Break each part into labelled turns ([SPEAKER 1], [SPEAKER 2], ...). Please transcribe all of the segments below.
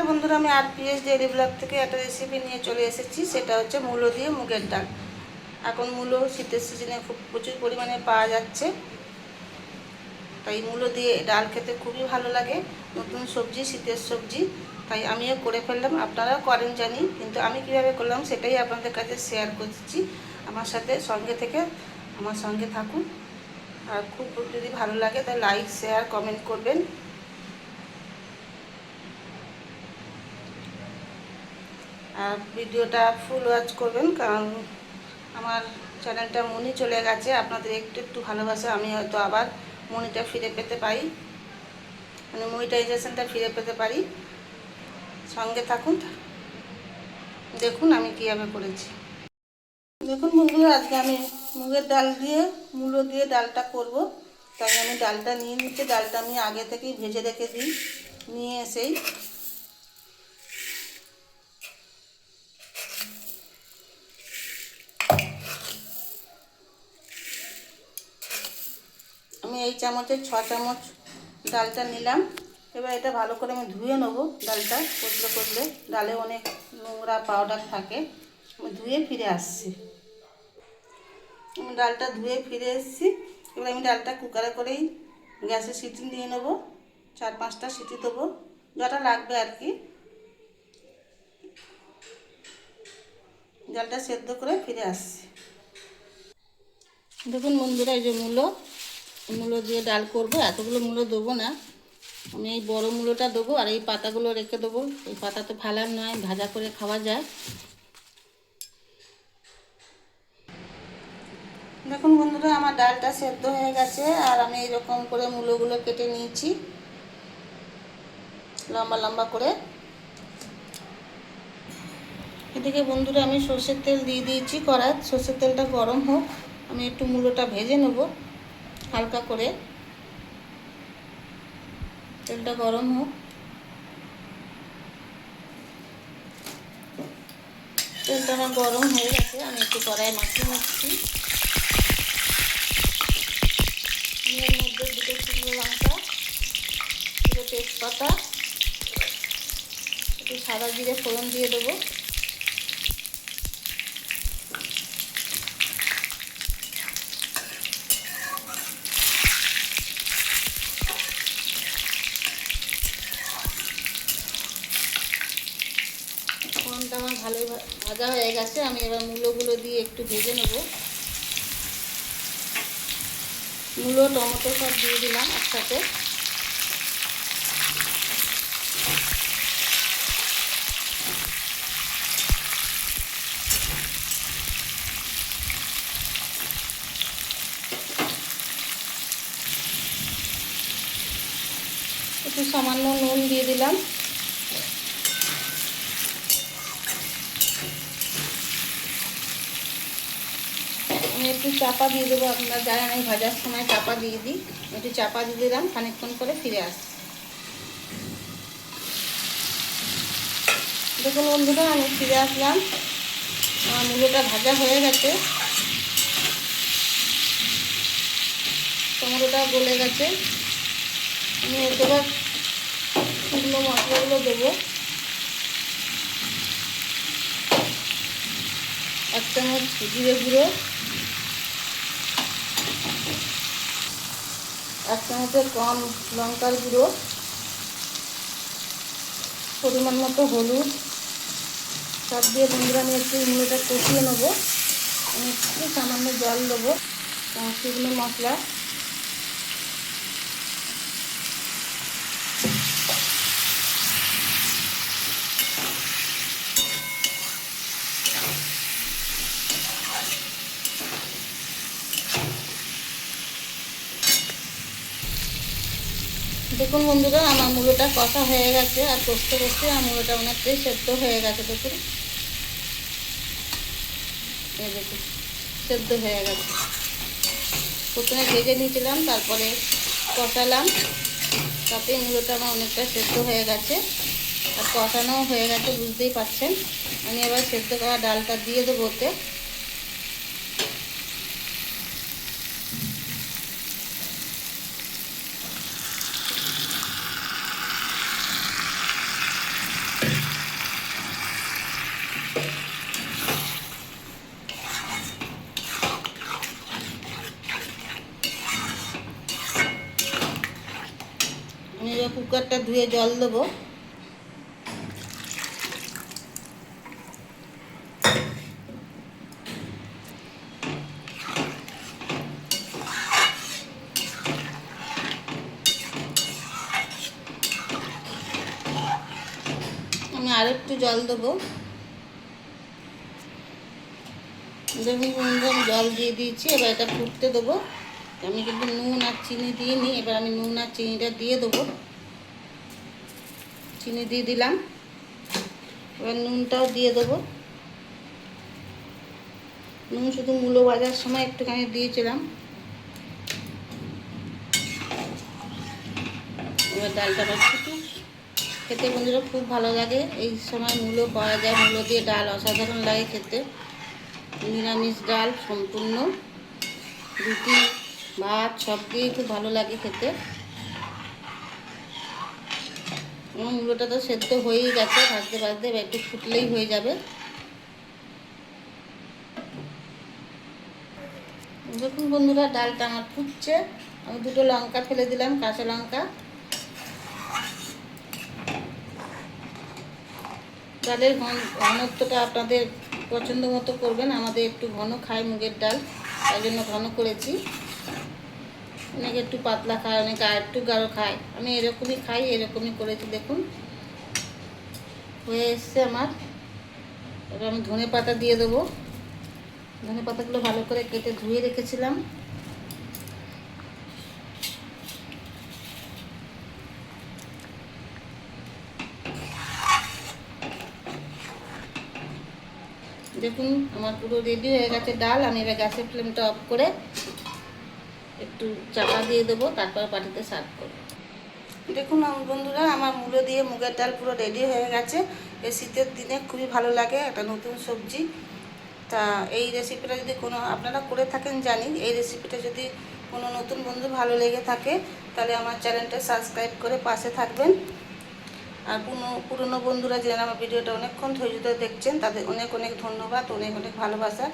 [SPEAKER 1] নমস্কার বন্ধুরা, আমি আর পিএস ডেলি ব্লগ থেকে একটা রেসিপি নিয়ে চলে এসেছি। সেটা হচ্ছে মূলো দিয়ে মুগের ডাল। এখন মূলো শীতের সিজনে খুব প্রচুর পরিমাণে পাওয়া যাচ্ছে। তাই মূলো দিয়ে ডাল খেতে খুবই ভালো লাগে। নতুন সবজি, শীতের সবজি, তাই আমিও করে ফেললাম। আপনারাও করেন জানি, কিন্তু আমি কীভাবে করলাম সেটাই আপনাদের কাছে শেয়ার করছি। আমার সাথে সঙ্গে থেকে, আমার সঙ্গে থাকুন। আর খুব যদি ভালো লাগে তাই লাইক শেয়ার কমেন্ট করবেন। ভিডিওটা ফুল ওয়াচ করবেন, কারণ আমার চ্যানেলটা মনি চলে গেছে। আপনাদের একটু একটু ভালোবাসা, আমি হয়তো আবার মনিটা ফিরে পেতে পারি। মানে মনিটাইজেশনটা ফিরে পেতে পারি। সঙ্গে থাকুন। দেখুন আমি কীভাবে করেছি। দেখুন বন্ধুরা, আজকে আমি মুগের ডাল দিয়ে, মূলো দিয়ে ডালটা করব। তাই আমি ডালটা নিয়ে নিচ্ছি। ডালটা আমি আগে থেকেই ভেজে রেখে দিই। নিয়ে এসেই এই চামচের ছ চামচ ডালটা নিলাম। এবার এটা ভালো করে আমি ধুয়ে নেব ডালটা, কচলে করলে ডালে অনেক নোংরা পাউডার থাকে। আমি ধুয়ে ফিরে আসছি। আমি ডালটা ধুয়ে ফিরে এসেছি। এবার আমি ডালটা কুকারে করেই গ্যাসে সিটি দিয়ে নেব। চার পাঁচটা সিটি দেবো। যটা লাগবে আর কি। ডালটা সেদ্ধ করে ফিরে আসছি। দেখুন বন্ধুরা, এই যে মূলো। মূলো দিয়ে ডাল করব, এতগুলো মূলো দেবো না। আমি এই বড় মূলোটা দেবো আর এই পাতাগুলো রেখে দেবো। এই পাতা তো ফেলার নয়, ভাজা করে খাওয়া যায়। দেখুন বন্ধুরা, আমার ডালটা সেদ্ধ হয়ে গেছে আর আমি এরকম করে মূলোগুলো কেটে নিয়েছি। লম্বা লম্বা করে। এদিকে বন্ধুরা, আমি সর্ষের তেল দিয়ে দিয়েছি কড়াত সর্ষের তেলটা গরম হোক, আমি একটু মূলোটা ভেজে নেব। হালকা করে তেলটা গরম হোক। তেলটা আমার গরম হয়ে গেছে, আমি একটু কড়াই মাখিয়ে নিচ্ছি। আমি এর মধ্যে দুটো শুকনো লঙ্কা, দুটো তেজপাতা, একটু সাদা জিরে ফোড়ন দিয়ে দেবো। ভাজা হয়ে গেছে, আমি এবার মূলোগুলো দিয়ে একটু ভেজে নেব। মূলো, টমেটো সব দিয়ে দিলাম একসাথে। একটু সামান্য নুন দিয়ে দিলাম। আমি একটু চাপা দিয়ে দেবো, আপনারা জানেন আমি ভাজার সময় চাপা দিয়ে দিই। একটু চাপা দিয়ে দিলাম, খানিকক্ষণ করে ফিরে আসছি। দেখুন বন্ধুরা, আমি ফিরে আসলাম। আমার মুলোটা ভাজা হয়ে গেছে। টমেটোটা গলে গেছে। আমি এবার শুকনো মশলাগুলো দেবো। এক চামচ জিরে গুঁড়ো। চামচের কম, লঙ্কার গুঁড়ো, পরিমাণ মতো হলুদ, সব দিয়ে বন্ধুরা আমি একটু মুলোটা কষিয়ে নেব। আমি একটু সামান্য জল দেবো শুকনো মশলা। দেখুন বন্ধুরা, আমার মূলোটা কষা হয়ে গেছে আর কষতে কষতে আমার মূলোটা অনেকটাই সেদ্ধ হয়ে গেছে, দেখুন। সেদ্ধ হয়ে গেছে। প্রথমে ভেজে নিয়েছিলাম, তারপরে কষালাম। তাতে মূলোটা আমার অনেকটা সেদ্ধ হয়ে গেছে আর কষানোও হয়ে গেছে, বুঝতেই পারছেন। আমি এবার সেদ্ধ করা ডালটা দিয়ে দেবো ওতে। কুকারটা ধুয়ে জল দেবো। আমি আর একটু জল দেবো। দেখুন জল দিয়ে দিয়েছি, এবার এটা ফুটতে দেবো। আমি কিন্তু নুন আর চিনি দিয়ে নিই এবার আমি নুন আর চিনিটা দিয়ে দেবো। চিনি দিয়ে দিলাম। এবার নুনটাও দিয়ে দেবো। নুন শুধু মূলো ভাজার সময় একটুখানি দিয়েছিলাম। এবার ডালটা ফুটুক খেতে বন্ধুরা খুব ভালো লাগে। এই সময় মূলো পাওয়া যায়। মূলো দিয়ে ডাল অসাধারণ লাগে খেতে। নিরামিষ ডাল সম্পূর্ণ। রুটি, ভাত সব দিয়েই খুব ভালো লাগে খেতে। আমার মূলোটা তো সেদ্ধ হয়েই গেছে, ভাজতে ভাজতে একটু ফুটলেই হয়ে যাবে। দেখুন বন্ধুরা, ডালটা আমার ফুটছে। আমি দুটো লঙ্কা ফেলে দিলাম, কাঁচা লঙ্কা। ডালের ঘন, ঘনত্বটা আপনাদের পছন্দ মতো করবেন। আমাদের একটু ঘন খায় মুগের ডাল, তাই জন্য ঘন করেছি। অনেকে একটু পাতলা খায়, অনেকে আর একটু গাঢ় খায়। আমি এরকমই খাই, এরকমই করেছি, দেখুন। হয়ে এসছে আমার। এবার আমি ধনে পাতা দিয়ে দেবো। ধনে পাতাগুলো ভালো করে কেটে ধুয়ে রেখেছিলাম। দেখুন, আমার পুরো রেডি হয়ে গেছে ডাল। আমি এবার গ্যাসের ফ্লেমটা অফ করে একটু চাপা দিয়ে দেবো, তারপর পাটিতে সার্ভ করব। দেখুন বন্ধুরা, আমার মূলো দিয়ে মুগের ডাল পুরো রেডি হয়ে গেছে। এই শীতের দিনে খুবই ভালো লাগে একটা নতুন সবজি। তা এই রেসিপিটা যদি কোনো, আপনারা করে থাকেন জানি, এই রেসিপিটা যদি কোনো নতুন বন্ধু ভালো লেগে থাকে, তাহলে আমার চ্যানেলটা সাবস্ক্রাইব করে পাশে থাকবেন। আর পুরনো পুরনো বন্ধুরা যারা আমার ভিডিওটা অনেকক্ষণ ধৈর্য ধরে দেখছেন, তাদের অনেক অনেক ধন্যবাদ, অনেক অনেক ভালোবাসা।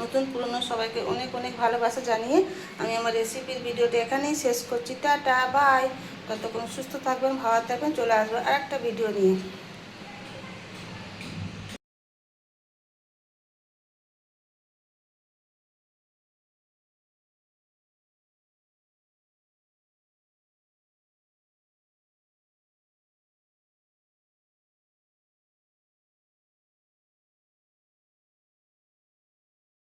[SPEAKER 1] নতুন পুরনো সবাইকে অনেক অনেক ভালোবাসা জানিয়ে আমি আমার রেসিপির ভিডিওটা এখানেই শেষ করছি। Tata, bye. ততক্ষণ সুস্থ থাকবেন, ভালো থাকবেন, চলে আসবেন আর একটা ভিডিও নিয়ে।